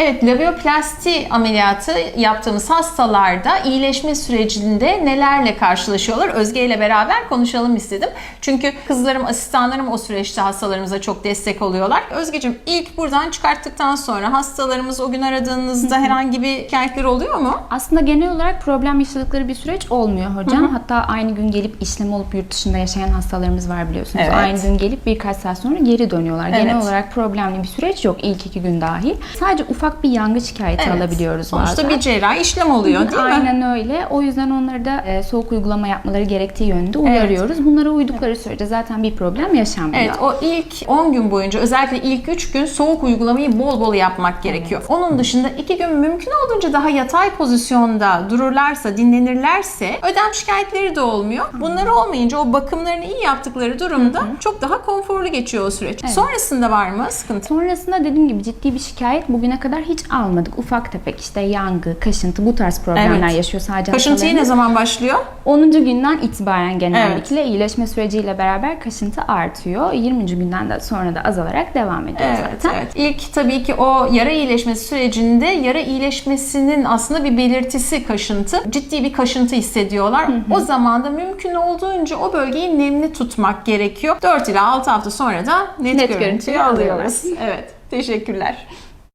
Evet, labioplasti ameliyatı yaptığımız hastalarda iyileşme sürecinde nelerle karşılaşıyorlar? Özge ile beraber konuşalım istedim. Çünkü kızlarım, asistanlarım o süreçte hastalarımıza çok destek oluyorlar. Özgeciğim ilk buradan çıkarttıktan sonra hastalarımız o gün aradığınızda herhangi bir şikayetleri oluyor mu? Aslında genel olarak problem yaşadıkları bir süreç olmuyor hocam. Hatta aynı gün gelip işlem olup yurt dışında yaşayan hastalarımız var biliyorsunuz. Evet. Aynı gün gelip birkaç saat sonra geri dönüyorlar. Evet. Genel olarak problemli bir süreç yok ilk iki gün dahil. Sadece ufak bir yangı şikayeti Evet. alabiliyoruz Sonuçta bazen. bir cerrahi işlem oluyor değil mi? Aynen öyle. O yüzden onları da e, soğuk uygulama yapmaları gerektiği yönünde uyarıyoruz. Bunlara uydukları sürece zaten bir problem yaşanmıyor. Evet o ilk 10 gün boyunca özellikle ilk 3 gün soğuk uygulamayı bol bol yapmak gerekiyor. Onun dışında 2 gün mümkün olduğunca daha yatay pozisyonda dururlarsa, dinlenirlerse ödem şikayetleri de olmuyor. Bunlar olmayınca o bakımlarını iyi yaptıkları durumda çok daha konforlu geçiyor o süreç. Sonrasında var mı sıkıntı? Sonrasında dediğim gibi ciddi bir şikayet bugüne kadar hiç almadık. Ufak tefek işte yangı, kaşıntı bu tarz problemler Evet. yaşıyor sadece Kaşıntıyı ne zaman başlıyor? 10. günden itibaren genellikle iyileşme süreciyle beraber kaşıntı artıyor. 20. günden de sonra da azalarak devam ediyor Evet, zaten. evet. İlk tabii ki o yara iyileşmesi sürecinde yara iyileşmesinin aslında bir belirtisi kaşıntı. Ciddi bir kaşıntı hissediyorlar. O zaman da mümkün olduğunca o bölgeyi nemli tutmak gerekiyor. 4 ila 6 hafta sonra da net, Net görüntüyü alıyoruz. Evet. Teşekkürler.